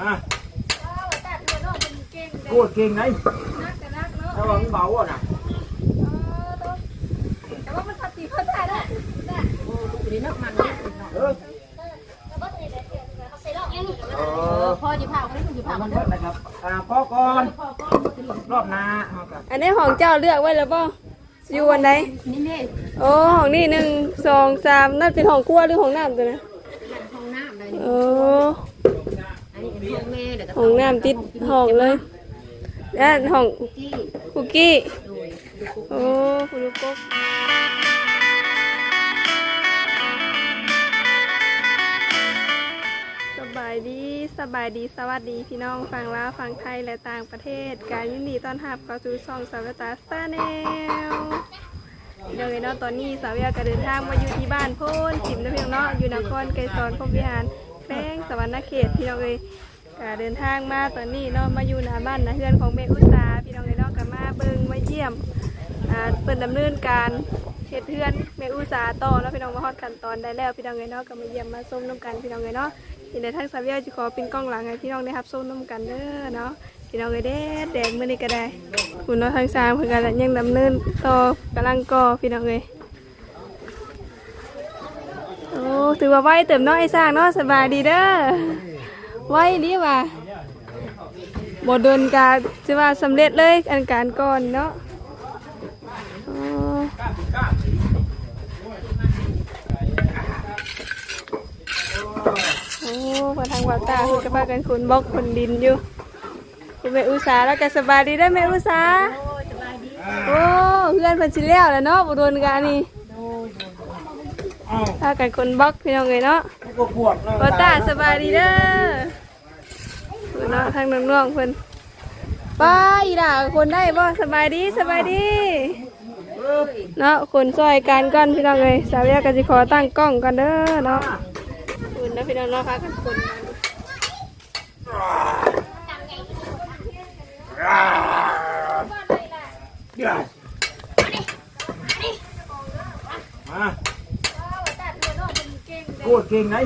มาพูดเก่งไหนถ้าว่ามันเบาอะนะแต่ว่ามันขัดสีคนไทยได้นี่นักมันเออเออพ่อจะพาคนนี้คุณจะพามัมันนเบิดนะครับอ่าพ่อก่อนรอบหน้าเอากันอันนี้ของเจ้าเลือกไว้แล้วป่ะอยู่วันไหนนี่นี่โอ้ของนี่หนึ่งสองสามนั่นเป็นของครัวหรือของน้ำตัวนะ ห้องน้ำเลย โอ้อันนี้เป็น ห้องแม่เดี๋ยวของน้ำติดห้องเลยและห้องคุกกี้โอ้คุณลูกกบสบายดีสบายดีสวัสดีพี่น้องฟังลาวฟังไทยและต่างประเทศ การยินดีต้อนรับเข้าสู่ช่องสาวตาสตาร์แนลเดี๋ยวเนาะตอนนี้สาวเวียก็เดินทางมาอยู่ที่บ้านโพนสิมนะพี่น้องเนาะอยู่นครไกรสอนพรมวิหารแป้งสวรรณเขตพี่น้องเอ้ย ก็เดินทางมาตอนนี้เนาะมาอยู่หน้าบ้านนะเพื่อนของแม่อุตสาพี่น้องเอ้ยเนาะก็มาเบิ่งมาเยี่ยมอ่าเปิดดำเนินการเฮ็ดเทือนแม่อุตสาต่อแล้วพี่น้องมาฮอดขั้นตอนได้แล้วพี่น้องเอ้ยเนาะก็มาเยี่ยมมาส้มน้ำกันพี่น้องเอ้ยเนาะทีนี้ทั้งสาวเวียจะขอเป็นกล้องหลังให้พี่น้องได้รับส้มน้ำกันเด้อเนาะพี่น้องเอ้ยแดดแดงมื้อนี้ก็ได้คุณเนาะทั้งสามเพิ่นก็ยังดำเนินต่อกำลังก่อพี่น้องเอ้ยโอ้ถือว่าไวเติมเนาะไอ้สร้างเนาะสบายดีเด้อ ไวดีว่ะบ่โดนกาสิว่าสำเร็จเลยอันการก่อนเนาะอ๋อโอ้พอทางวาตาคือกระพากันคุณบล็อกคนดินอยู่คุณแม่อุตสาแล้วก็สบายดีได้อแม่อุตสาโอ้เพื่อนเพันชิแล้วแหล้วเนาะบุโดนกันนี่เอ้าพากันคนบล็อกพี่น้องเลยเนาะให้พว กพวกเนาะวาตาสบายดีเด้อเพิ่นเนาะทางน้องๆเพิ่นไป้าอีด่าคนได้บ่สบายดีสบายดีเออเนาะคนซอยกันก่อนพี่น้องเลยสาวแยกกันสิขอตั้งกล้องกันเด้อเนาะคุณนะพี่น้องเนาะพากันคนมาเดี๋ยวมา พูดเก่งไหน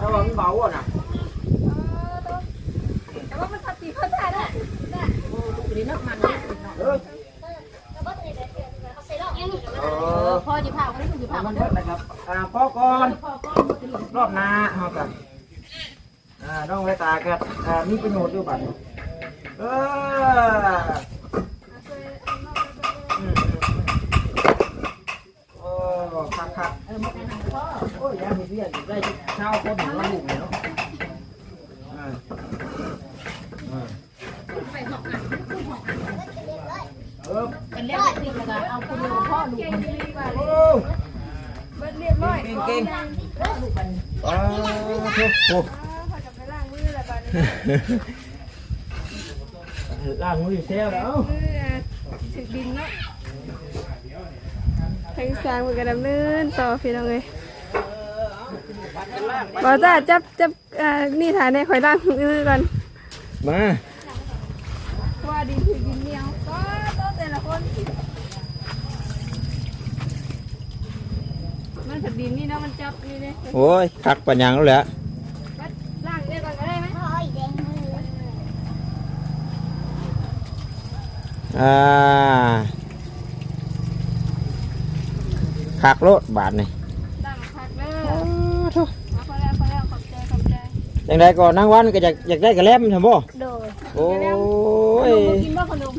ถ้าว่ามันเบาอะนะแต่ว่ามันขัดสีคนไทยได้นี่นักมันเออเออพ่อจะพาคนนี้คุณจะพามัมันนเบิดนะครับอ่าพ่อก่อนรอบหน้าเอากันอ่าน้องไว้ตากันอ่ามีประโยชน์ด้วยบัดนี้เอออืมโอ้คักคัก เออมาแต่งพ่อ ๆโอ้ยยามีเบี้ยอยู่ ได้เช้าคนหนึ่งวันหนึ่งเลยเนาะอ่าอ่าไปหอกอะเออเป็นเรื่องจริงเลยเอาคุณลูกพ่อลูกมันโอ้เบิดเรียบร้อยเก่งเก่งลูกมันๆอ่าโอ้โหพากันไปล้างมือแล้วบัดนี้ล้างมือเซลแล้วมืออะถึกดินเนาะทั้งสามมือกันดำเนินต่อพี่น้องเลย บอกจ้าจับจับอ่านี่ถ่ายในข่อยล้างมือก่อนมา ว่าดินถือดินเหนียวก็ต้องแต่ละคนมันถัดดินนี่เนาะมันจับนี่เลยโอ้ยคักปัญญังแล้วแหละล่างได้ก่อนก็ได้ไหมอ่าคักโลดบาทนี่ ล่างพักเด้อเอาพอแล้วพอแล้วขอบใจขอบใจ ยังไงก่อนนั่งวันก็อยากอยากได้กระแลมใช่บ่โดยโอ้ยขนมกินบ่ขนม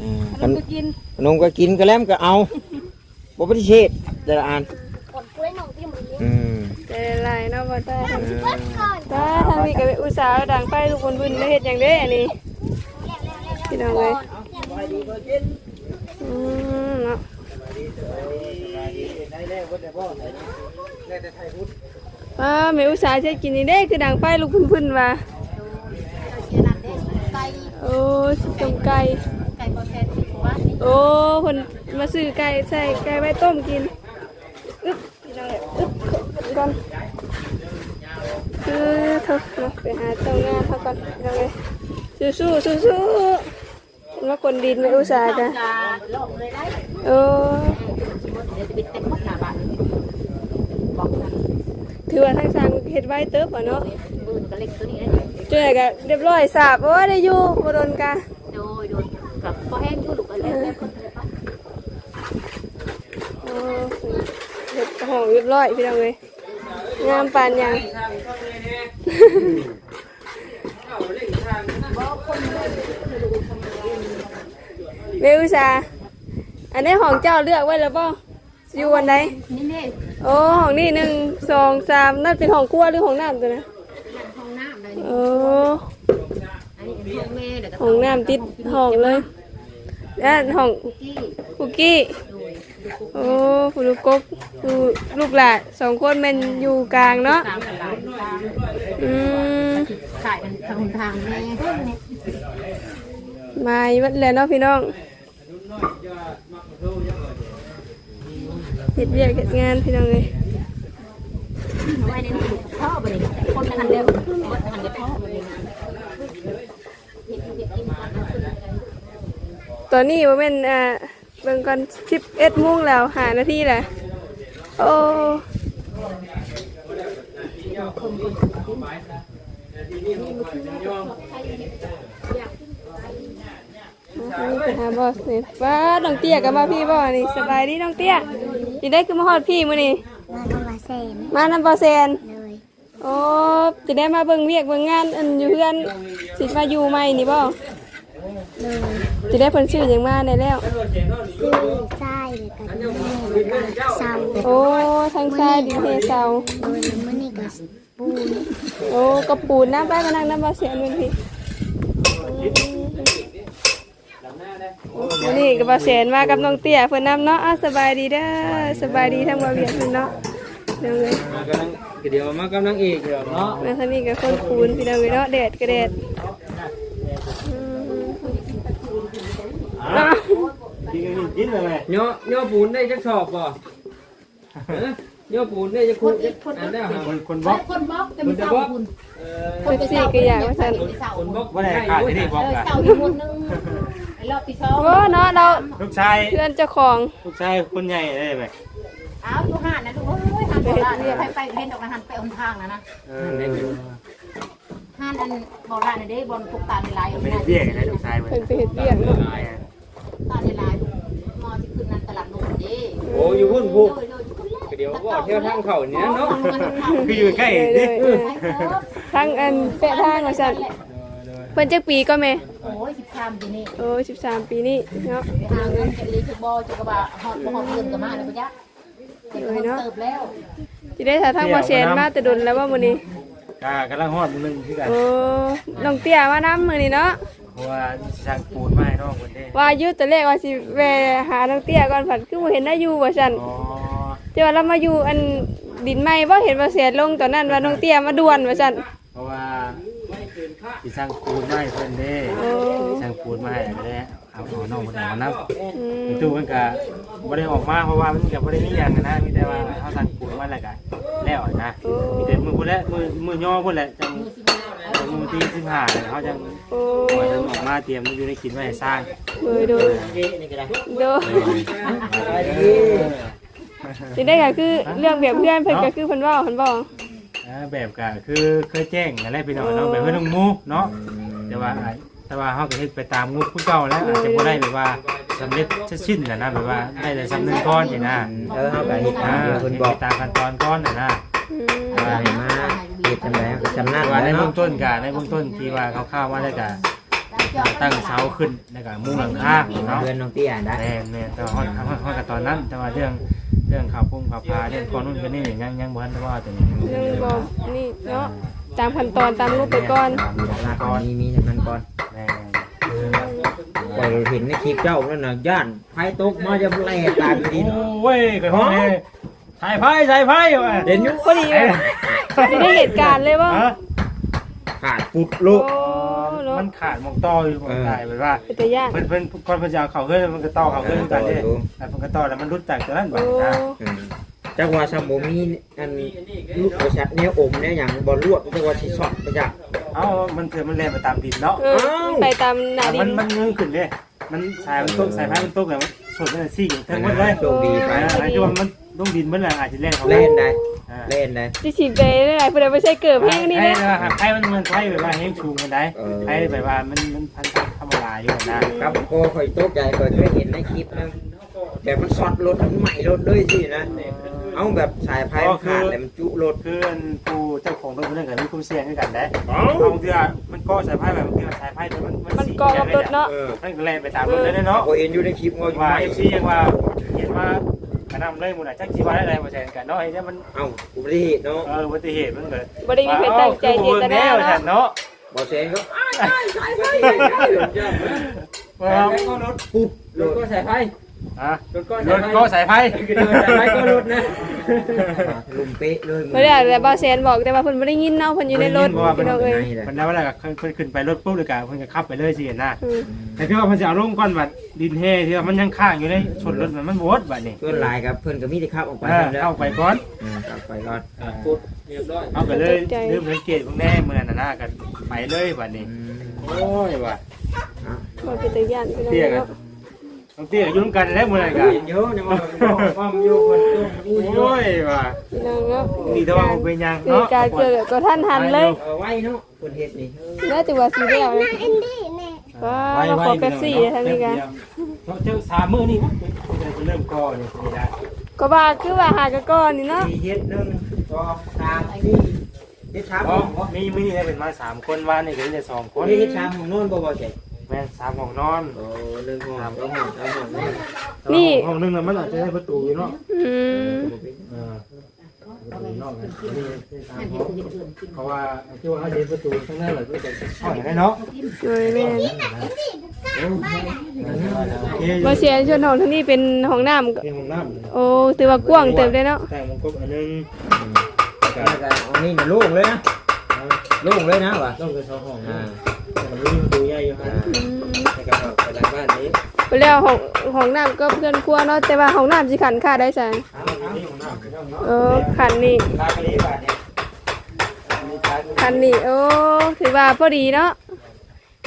อ่าขขนนมก็กินขนมก็กินกระแลมก็เอาบ่ปฏิเสธแต่ละอันอืมใจละลายเนาะบ่ได้อ่าถ้าทางนี้ก็ไปอุตส่าห์ดังไฟลูกบนบุญได้เฮ็ดหยังเด้อันนี้พี่น้องเอ้ยอืมเนาะได้แล้วบ่ได้บ่ได้แต่ไทยพุทธ อ่าแม่อุตส่าห์จะกินนี่เด้คือดังไฟลูกพุ่นๆว่าเชียร์นันเด็กไก่โอ้สิต้มไก่ไก่บอแทนที่ว่าโอ้เพิ่นมาซื้อไก่ใส่ไก่ไว้ต้มกินอึ๊บพี่น้องเอ้ยอึ๊บก่อนคือเถอะเนาะไปหาเจ้างานเขาก่อนพี่น้องเอ้ยสู้ๆสู้ๆมาคนดินแม่อุตส่าห์จ้ะจะลงเลยได้โอ้ เดี๋ยวจะไปเต็มหมดหน้าบ้านบอว่าทั้งสร้างเฮ็ดไว้เติบอะเนาะบืนก็เล็กตัวนี้นะเจอก็เรียบร้อยสาบโอ้ยได้อยู่บ่โดนกะโดยโดยกับพอแห้งอยู่ลูกก็เล็กเล็กคนเลยปะโอ้เฮ็ดห้องเรียบร้อยพี่น้องเอ้ยงามปานหยังเวลซาอันนี้ของเจ้าเลือกไว้แล้วป่ อยู่วันใดนี่นี่โอ้ห้องนี้หนึ่งสองสามนั่นเป็นห้องครัวหรือห้องน้ำตัวนะห้องน้ำเลยโอ้อันนี้เป็นห้องแม่เดี๋ยวก็ห้องน้ำติดห้องเลยแล้วห้องที่คุกกี้โดยโอ้ผู้ลูกกบผู้ลูกหลานสองคนแมันอยู่กลางเนาะตามกันหลายทางอืมขายกันทางทางแม่มาอีกวัดแล้วเนาะพี่น้อง เฮ็ดเรียกเฮ็ดงานพี่น้องเลยไว้ในนี้พ่อบ่นี่คนละหันเดียวคนละหันเดียวพ่อเฮ็ดอยู่เฮ็ดกินกันเอาขึ้นไปเลยตอนนี้ว่าเป็นอ่าเบิ่งก่อนสิบเอ็ดโมงแล้วหานาทีแหละโอ้ไปหาบอสนี่ว้าน้องเตี้ยกับมาพี่บ่นี่สบายดีน้องเตี้ย สิได้คือมาฮอดพี่มื้อนี้มาทำมาเซนมานำบ่แซนเลยโอ้จะได้มาเบิ่งเวียกเบิ่งงานอันอยู่เพื่อนสิมาอยู่ใหม่นี่บ่เลยจะได้เพิ่นชื่อหยังมาได้แล้ว ซื้อไส้เลยกับแม่แล้วก็เสาโอ้ทางซ้ายดินเทเซา โดยมันนี่กับปูนโอ้กระปูนน้ำไปมานั่งน้ำบ่เสียนเงินพี่ วันนี้กับบ่เสียนมากับน้องเตี้ยเพิ่นนำเนาะอะสบายดีเด้อสบายดีทั้งบ่เวียดเพิ่นเนาะเดี๋ยวเลยมากำลังเดี๋ยวมากำลังเอกเดี๋ยวเนาะแม่ท่านนี้ก็คนปูนพี่น้องเอ้ยเนาะแดดก็แดดอืมเนาะกินกันกินเลยย่อย่อปูนได้จักชอบป่ะย่อปูนได้จักคุอันได้คนคนบล็อกคนบล็อกจะมีเสาคุณเพิ่นสิก็อยากว่าซั่นเสาคนบล็อกว่าได้ขาดที่นี่บล็อกเอออะเสาอยู่บนนึงไอ้ รอบที่สองโอ้เนาะเราลูกชายเพื่อนเจ้าของลูกชายคนใหญ่ได้ไหมอ้าวอยู่ห่านนะดูโอ้ยห่านโบราณเนี่ยไปไปเห็นดอกนะห่านไปอมทางนะนะเออเนี่ยห่านอันโบราณน่ะเด้บอลพวกตาในลายไม่ได้เบี้ยนะลูกชายมันเพิ่นไปเฮ็ดเวียกเนาะตาในลายมอที่ขึ้นนั่นตลาดนุ่มเด้โอ้อยู่พุ่นพุกโดยโดยทุกคนแหละเดี๋ยวว่าเที่ยวทางเขาเนี้ยเนาะเงินทางคืออยู่ใกล้เลยดิเลยเออทั้งอันแปะทางว่าซั่นเพิ่นจักปีก็แม่ โอ้ยสิบสามปีนี่โอ้13ปีนี้เนาะไปหาเงินจะรีคือบอจะกระบะหอบหอบเงินกับมาเลยปะจ๊ะเก็บเงินเติบแล้วสิได้ถ้าทางบ่แซนมาแต่ดนแล้วว่ามื้อนี้กากำลังฮอดนึงคือกันโอ้น้องเตี้ยมานํมื้อนี้เนาะเพราะว่าช่างปูนมาให้น้องคนเด้ว่าอยู่ตอนแรกว่าสิแวะหาน้องเตี้ยก่อนผัดคือบ่เห็นได้อยู่ว่าซั่นอ๋อแต่ว่าเรามาอยู่อันดินใหม่บ่เห็นว่าแซนลงตอนนั้นว่าน้องเตี้ยมาด่วนว่าซั่นเพราะว่า สิช่างปูนมาให้เพิ่นเด้โอ้ช่างปูนมาให้เด้เอาเอาน้องคนเอานับอืมตู้มันก็บ่ได้ออกมาเพราะว่ามันก็บ่ได้มีหยังนะมีแต่ว่าเฮาสั่งปูนมาแล้วก็แล้วนะมีแต่มือพุ่นแหละมือมือย่อพุ่นแหละจังมือที่15เนี่ยเฮาจังโอ้ปล่อยมันออกมาเตรียมมันอยู่ในกินไว้ให้สร้างโดยโดยโดยสิได้ก็คือเรื่องแบบเพื่อนเพิ่นก็คือเพิ่นเว้าเพิ่นบอก อ่าแบบก็คือเคยแจ้งอะไรพี่น้องเนาะแบบเพิ่นต้องงูเนาะแต่ว่าอาจแต่ว่าเฮาก็เฮ็ดไปตามงูคือเก่าแล้วอาจจะบ่ได้แบบว่าสำเร็จสิ้นน่ะนะแบบว่าได้แต่สำนึกก่อนนี่นะเออเขาก็เฮ็ดอ่าตามที่เพิ่เพิ่นนบบออกกตามขั้นตอนก่อนน่ะนะ อืมว่าให้มาเฮ็ดจังไดก็จำนัแต่นว่าในไว้เบื้เนาะองต้นกะในเบื้องต้นที่ว่าเขาเข้ามาได้กะตั้งเสาขึ้นแล้วก็มุงหลังคาเนาะเพื่อนน้องเตี้ยได้แม่นแม่นแต่ว่าฮอดฮอดฮอดกับตอนนั้นแต่ว่าเรื่องเรื่องข่าวพุ่มข่าวพาเรื่องก่อนนู่นก่อนนี่ยังยังบ่ทันได้ว่าแต่นี่เรื่องบอกนี่เนาะตามขั้นตอนตามรูปไปก่อนมีจำนันก่อนมีมีจำนันก่อนแม่นปล่อยเห็นในคลิปเจ้านั่นน่ะย่านไผตกมาจะแล่ตามอยู่ดีโอ้ยก็ฮ้องเอ้สายไฟสายไฟว่ะเห็นอยู่พอดีเลยไม่ได้เหตุการณ์เลยว่าฮะ ขาดปุดโลโอ้กเนาะมันขาดหมองต่ออยู่หมองตายแบบว่าเป็นตาย่านเพิ่นเพิ่นก่อนเพิ่นจะเอาเข้าเฮือนมันก็ต่อเข้าเฮือนกันเด้แต่เพิ่นก็ต่อแล้วมันรุดจากตัวนั้นบ่โอ้นะอืมจักว่าสมบ่มีอันลูกบริษัทแนวอมแนวหยังบ่ลวดจักว่าสิช็อตไปจ้ะเอ้ามันเถื่อมันแล่นไปตามดินเนาะเออไปตามหนาดิมันนมันเงยขึ้นเลยมันสายมันตกสายไฟมันตกเลยมันสดมันซี่อยู่ทั้งหมดเลยโชคดีไปอ่าคือว่ามันโดล งดินเมื่อไหร่อาจจะแล่นเขาเล่นได้อ่าเล่นได้ที่ฉีดไปได้หลายเพื่อนไม่ใช่เกิดเพลงนี่ให้นะให้ให้มันมันไทยแบบว่าให้ชูงกันได้เออ ให้แบบว่ามันมันพันธรรมดาอยู่นะครับโอ้ข่อยตกใจข่อยเคยเห็นในคลิปนะแบบมันช็อตรถมันใหม่รถเลยสินะเอาแบบสายพายมันขาดแต่มันจุรถคืออันผู้เจ้าของรถคนนั้นกับมีคุ้มเสียงด้วยกันได้เอาเถื่อมันก็สายพายแบบบางทีสายพายมันมันกอกับรถเนาะเออมันก็แล่นไปตามรถเลยเนาะข่อยเห็นอยู่ในคลิปว่าอยู่ว่าใหม่เอฟซียังว่าเห็นว่า กระนำเลยมูลจักชีวาได้ไรมาแทนกันเนาะไอ้เนี่ยมันเอ้าอุบัติเหตุเนาะเอออุบัติเหตุมันเกิดบริมีเพจตั้งใจเจตนาเนาะเนาะเนาะบอเซนก็ว่าก็รถปุ๊บรถก็สายไฟ อะรถก็สายไฟสายไฟก็รถนะลุมเป๊ะเลยไม่ได้แต่บาเซนบอกแต่ว่าเพิ่นไม่ได้ยินเนาะเพิ่นอยู่ในรถพี่น้องเอ้ยมันได้ว่าอะไรเพิ่นขึ้นไปรถปุ๊บเลยกะเพิ่นก็ขับไปเลยสิเห็นนะอืมแต่คือว่าเพิ่นจะเอาลงก้อนบัดดินเฮที่ว่ามันยังข้างอยู่ในชนรถมันมันบดบัดนี่เพื่อนลายครับเพื่อนก็มีแต่ขับออกไปเออเข้าไปก่อนขับไปก่อนเอาไปเลยลืมสังเกตพวกแน่เมื่อนั้นน่ะกันไปเลยบัดนี้โอ้ยว่ะมันเป็นตัวอย่างพี่น้องเตี้ยกันเนาะ ต้องเตี้ยกับยุ่งกันแล้วมื่อไหร่กันเยอะยังว่าความอยู่คนตู้อู้เยโอ้อะยว่ะพี่น้องเนาะดีแต่ว่าผมเป็นยังคือเนาะการเกิดก็ท่านทันเลยเออไว้เนาะคนเฮ็ดนี่น่าจะว่าสีเดียวเลยอันดี้แน่ว้าวขอเป๊ปซี่ทางนี้กันเจ้าสามมือนี่นะจะเริ่มก่อนี่นี่ได้ก็ว่าคือว่าหากะก้อนนี่เนาะสี่เฮ็ดหนึ่งสองสามสี่เฮ็ดสามอ๋ขอองมีมีนี่ได้เป็นมาสามคนว่านี่ก็จะสองคนเฮ็ดสามของโน่นบ่บ่ใช่แม่นสามของนอนโอ้หนึ่งห้องสองห้องสามห้องนี่นี่ ห้องนึงน่ะมันอาจจะได้ประตูอยู่เนาะอืมเออประตูนอกนี่สามห้องเพราะว่าที่ว่าเขาเห็นประตูข้างหน้าเราก็จะช่องอย่างนี้เนาะโดยแม่นโอเคบ่เสียชวนห้องทั้งนี้เป็นห้องน้ำก็นี่ห้องน้ำโอ้ถือว่ากว้างเติบได้เนาะแต่งมงกุฎอันนึง แล้วก็อันนี้เนี่ยโล่งเลยนะ โล่งเลยนะว่ะต้องเป็นสองห้องอ่าแต่มันมีประตูใหญ่อยู่ฮะอืมในการออกไปหลังบ้านนี้ไปแล้วห้องห้องน้ำก็เพื่อนครัวเนาะแต่ว่าห้องน้ำสิขันค่าได้ซะนี่ห้องน้ำเนาะเออขันนี่ลากไปนี้บาทเนี่ยมีการขันนี่โอ้ถือว่าพอดีเนาะ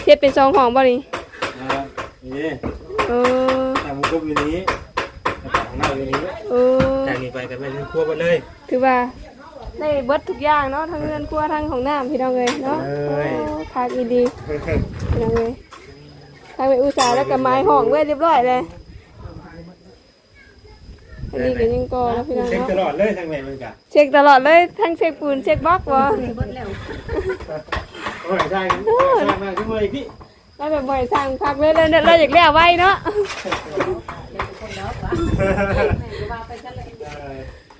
เฮ็ดเป็นสองห้องบ่นี่นะนี่เออแต่มงกุฎอยู่นี้แต่ของหน้าอยู่นี้เออ จากนี้ไปกันเป็นครัวไปเลยถือว่า ได้เบิดทุกอย่างเนาะทั้งเรือนครัวทั้งห้องน้ำพี่น้องเอ้ยเนาะเอ้ย โอ้พักอีดีพี่น้องเอ้ยทางไปอุตสาห์แล้วก็ไม้ห้องไว้เรียบร้อยเลยอันนี้ก็ยังก่อแล้วพี่น้องเช็คเนาะตลอดเลยทางไหนมันกะเช็คตลอดเลยทั้งเช็คปูนเช็คบล็อกวะโอ้ยใช่ใช่มากขึ้นมาอีกพี่แล้วแบบบ่อยสั่งพักเลยเลยเราอยากเลี้ยวไว้เนาะทำ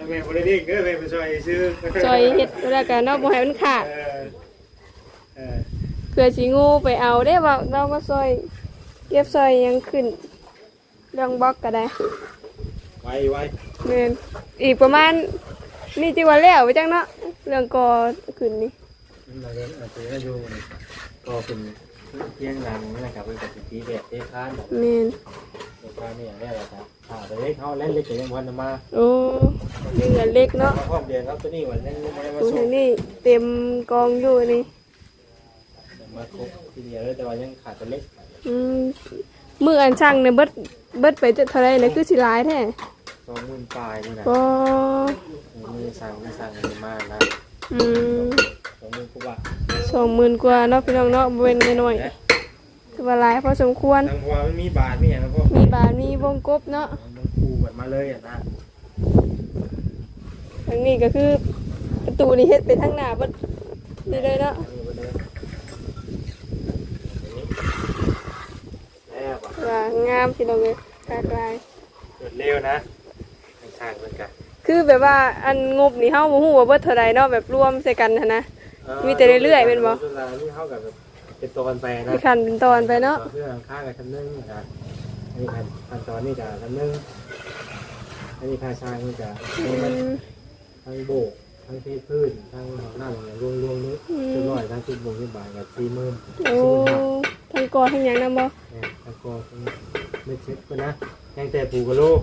ไมบริเวณก็ไปไปช่วยซื้อซอยเฮ็ดแล้วก็เนาะบ่ให้มันขาดเออเออเพื่อสิงูไปเอาได้ว่าเรามาซอยเก็บซอยยังขึ้นเรื่องบล็อกก็ได้ไวไวแม่นอีกประมาณนี่จิว่าแล้วไปจังเนาะเรื่องก่อขึ้นนี่เราเรียนอาจจะอยู่ก็เป็นเที่ยงรังนะครับเป็นปกติแบบเทคานแม่น เทคานนี่ยแหละครับอ่าแต่เล็กเขาเล่นเล็กแต่ยังวันมาโอ้เรื่องเล็กเนาะพร้อมเดือนครับตัวนี้วันเล่นไม่ได้มาดูส่ทางงนี้เต็มกองอยู่นี่มาครบทีเดียวเลยแต่ว่ายังขาดตัวเล็กอืมมืออันช่างเนี่ยเบิดเบิดไปจะเท่าไรเลยคือสิหลายแท้สองหมื่นปลายนี่นะก็มีสั่งมีสั่งมานะอืมสองหมื่นกว่าสองหมื่นกว่าเนาะพี่น้องเนาะบ่เป็นน้อยๆถือ ว่าหลายพอสมควร ทางพอมันมีบาทมีอย่างนะพ่อมีบานมีวงกบเนาะมันคูแบบมาเลยอะนะทางนี้ก็คือประตูนี่เฮ็ดไปทางหน้าเบิดนี่เลยเนาะแล้วอะว่างามพี่น้องเลยกลาย เกิดเร็วนะข้างๆเหมือนกันคือแบบว่าอันงบนี่เฮาบ่ฮู้ว่าเบิดเท่าใดเนาะแบบรวมใส่กันหันนะ มีแต่เรื่อยๆเป็นบ่ เวลานี่เท่ากับแบบ เป็นตัวกันไปนะมีคันเป็นตอนไปเนาะเพื่อค่ากับชั้นหนึ่งนะอันนี้ขั้นขั้นตอนนี้จะชั้นหนึ่งอันนี้ค่าช่างนี่จะอืมทั้งโบกทั้งเทพื้นทั้งหน้าอย่างรวมรวมๆนี้อืมคือร้อยทั้งสิบโมงสิบบาทกับสี่หมื่นโอ้ทั้งกอทั้งหยังนำบ่เนี่ยแล้วก็ไม่เช็คก็นะยังแต่ปูกระโลก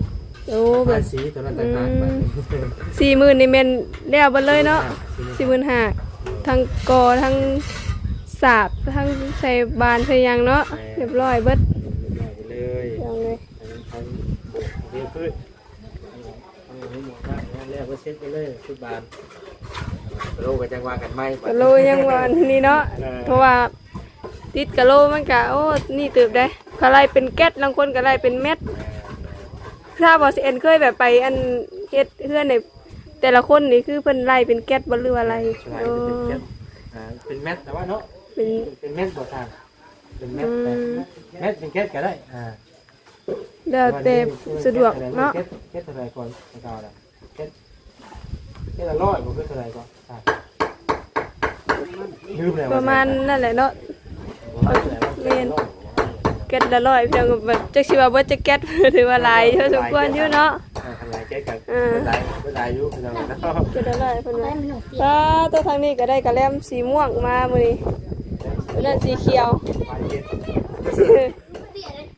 โอ้แบภาบษีตัวนั้นต่างหากไป40,000นี่แม่นแล้วเบิดเลยเนาะ45,000ทั้งกอทั้ง สาบทั้งใส่บานใส่หยังเนาะเรียบร้อยเบิดเลยเอาเลยทั้งทั้งเทพื้นทั้งหมดนะก็เซ็ตไปเลยสุดบานโลก็จังว่ากันไหมกะโลยังว่านี่เนาะเพราะว่าติดกะโลมันกะโอ้นี่เติบได้เขาไล่เป็นแก๊สบางคนก็ไล่เป็นเม็ดถ้าบอสเอ็นเคยแบบไปอันเฮ็ดเพื่อนในแต่ละคนนี่คือเพิ่นไล่เป็นแก๊สบ่หรือว่าอะไรใช่โอ้เป็นแก๊สอ่าเป็นแมทแต่ว่าเนาะ เป็นเป็นแมทบ่ทางเป็นแมทแต่แมทเป็นแก๊สก็ได้อ่าแล้วแต่สะดวกเนาะแก๊สแก๊สเท่าไหร่ก่อนจะเอาละแก๊สแก๊สละร้อยบ่คือเท่าไหร่ก่อนอ่าลืมแล้วประมาณนั่นแหละเนาะเรียนแก๊สละร้อยเพียงแบบจักสิว่าบ่จะแก๊สหรือว่าหลายเท่าสมควรอยู่เนาะอ่าทำลายแก๊สกันอ่าเป็นลายเป็นลายอยู่เป็นลายเนาะแก๊สละร้อยเพิ่นว่าถ้าตัวทางนี้ก็ได้กระแลมสีม่วงมามื้อนี้ ตัวนั้นสีเขียว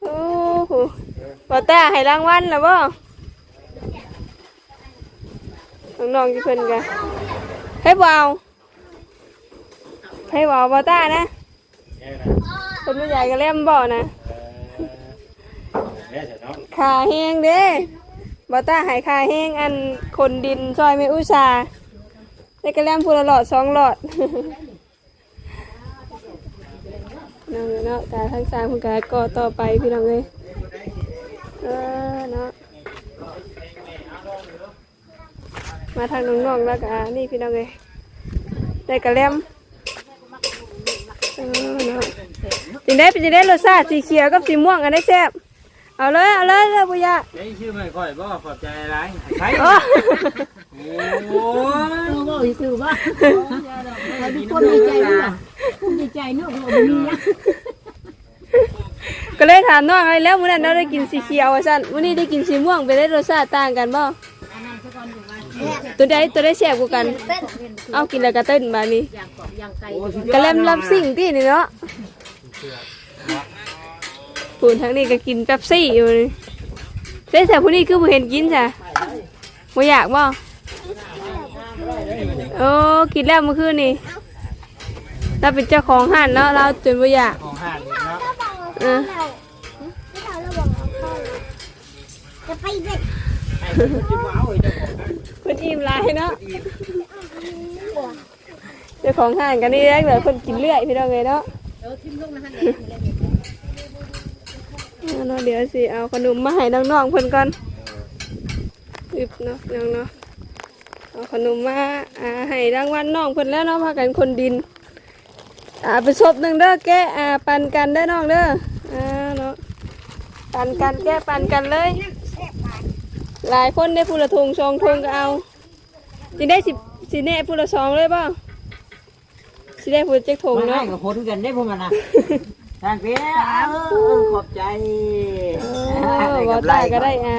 โอ้โหบ่ตาให้รางวัลแล้วบ่น้องๆที่เพิ่นกันให้บ่เอาให้บ่เอาบ่ตานะเพิ่นบ่ใหญ่ก็เล่มบ่นะเนี่ยเถอนะขาแห้งเด้บ่ตาให้ขาแห้งอันคนดินซอยไม่อุตสาได้กระแลมพูละหลอดสองหลอด น้องเนาะกาทั้งสามคุณกาก็ต่อไปพี่น้องเลยเออเนาะมาทางน้องๆแล้วกานี่พี่น้องเลยได้กระแลมเออเนาะจิงได้เป็นจิงได้รสชาติสีเขียวกับสีม่วงอันได้แซ่บเอาเลยเอาเลยเลยปุยะเฮ้ยชื่อไม่ค่อยบ่ขอบใจอะไรใช่โอ้โอ้ยโอ้ยสื่อว่าเราทุกคนดีใจด้วยคุณ ดีใจเนอะเราไม่มีนะก็เลยถามน้องอะไรแล้วมื้อนั้นเราได้กินสีเขียวว่าซั่นมื้อนี้ได้กินสีม่วงเป็นได้รสชาติต่างกันบ่ตัวใดตัวใดแซ่บกว่ากันเอากินแล้วก็เต้นบาดนี้อย่างกรอบอย่างไก่กระแลมรับสิ่งที่นี่เนาะผู้ทั้งนี้ก็กินเป๊ปซี่อยู่นี่เด้แต่ผู้นี้คือบ่เห็นกินจ้ะบ่อยากบ่โอ้กินแล้วเมื่อคืนนี่ เราเป็นเจ้าของห้านเนาะเราจนบ่อยากของห่านเนาะเออไม่เอาระวังเอาเข้าจะไปเด็ดจิ้มเอาไอ้เจ้าของเพิ่นอิ่มหลายเนาะเจ้าของห้านกันนี่แรกเลยเพิ่นกินเรื่อยพี่น้องเอ้ยเนาะเออทิ้งลงนะฮะเอาเนาะเดี๋ยวสิเอาขนมมาให้น้องๆเพิ่นก่อนอึบเนาะน้องเนาะเอาขนมมาอ่าให้รางวัลน้องเพิ่นแล้วเนาะพากันคนดิน อ่าไปศพหนึ่งเด้อแกะอ่าปันกันได้อน้องเด้ออ่าเนาะปันกันแกะปันกันเลย หลายคนได้ผู้ละทงสองทงก็เอาสิได้สิบสิแน่ผู้ละสองเลยป่ะสิได้ผู้ละเจ็ดทงมาให้เนาะกับพ้นกันได้พวกมันนะทางเพี้ยขอบใจเออบ่ตายก็ได้อ่า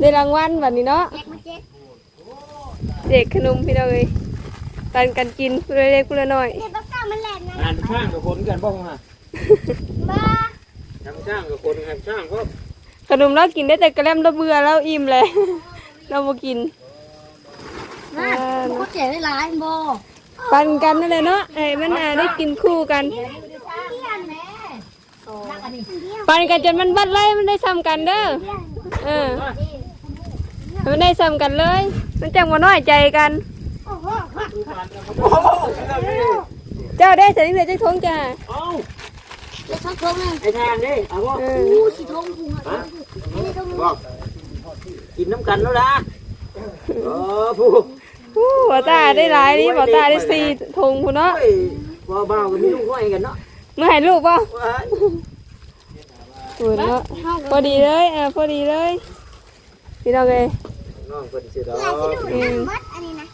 ได้รางวัลแบบนี้เนาะแจ็คมาเจ็คเด็กขนมพี่น้องเอ้ยปันกันกินผู้ละเล็กผู้ละน้อยเด็กต้องการมันแหลมนะอ่านช่างกับคนกันบ้างฮะบ้าทำช่างกับคนทำช่างก็ขนมเรากินได้แต่กระแลมเราเบื่อเราอิ่มเลยเราบ่กินน่าเขาเจ๋ได้หลายโบปันกันนั่นแหละเนาะไอ้มันอ่าได้กินคู่กันเที่ยนแม่ปันกันจนมันบัดเลยมันได้ซ้ำกันเด้อเออให้มันได้ซ้ำกันเลย มันจังว่าน้อยใจกันโอ้โห เจ้าได้ใส่เหลือจักทงจ้าเอาเด็กทั้งทงเลยไอ้ทางนี่เอาบ่เอออู้สีทงกูอะนี่ทงบอกกินน้ำกันแล้วนะเออผู้อู้บ่ตาได้หลายนี่บ่ตาได้สี่ทงพุ่นเนาะโอ้ยบ่เบาๆก็มีลูกห้อยกันเนาะเมื่อให้ลูกป่ะว้ายโอ้ยเนาะพอดีเลยอ่าพอดีเลยพี่น้องเอ้ยน้องเพิ่นสิดอกอยากจะดูนะมัดอันนี้นะ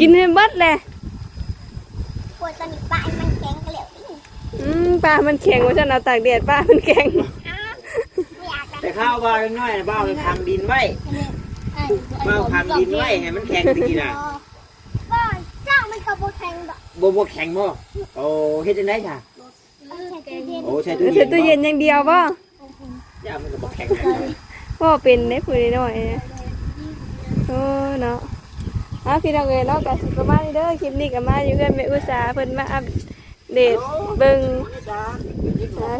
กินให้เบัดเลยป วดตอนนี้ปลายมันแข็งกระเหลวอืมปลามันแข็งว่าฉันเอาตากแดดปลามันแข็งไม่อยากจะแต่ข้าวบ้าน้อยบ้าไปพังดินไว้บ้าพังดินไว้ให้มันแข็งดีน่ะก็เจ้ามันกระโบแทงดอกบ่บ่แข็งบ่โอ้เฮ็ดจังได๋จ้ะใช้ตู้เย็นโอ้ใช้ตู้ใส่เย็นตู้เย็นอย่างเดียวป่ะย่ามันก็บ่แข็งพ่อเป็นได้พูดได้หน่อยนะโอ้เนาะ อะพี่น้องเอ้ยเนาะก็สิประมาณนี้เด้อคลิปนี้ก็มาอยู่เพื่อนแม่อุตสาเพิ่นมาอัปเดตเบิ่ง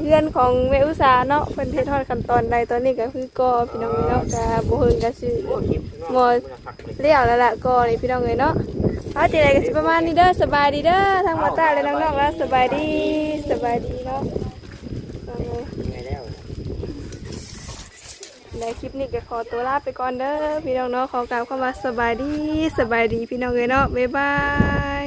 เพื่อนของแม่อุตสาเนาะเพิ่นเฮ็ดฮอดขั้นตอนใดตอนนี้ก็คือก็พี่น้องเอ้ยเนาะก็บ่เฮิงก็สิหมอเลี้ยวแล้วล่ะก็นี่พี่น้องเอ้ยเนาะเอาจังไดก็สิประมาณนี้เด้อสบายดีเด้อทั้งหมอตาและน้องๆแล้วสบายดีสบายดีเนาะเอา ยังไงแล้ว ในคลิปนี้ก็ขอตัวลาไปก่อนเด้อพี่น้องเนาะขอกล่าวเข้ามาสบายดีสบายดีพี่น้องเลยเนาะบ๊ายบาย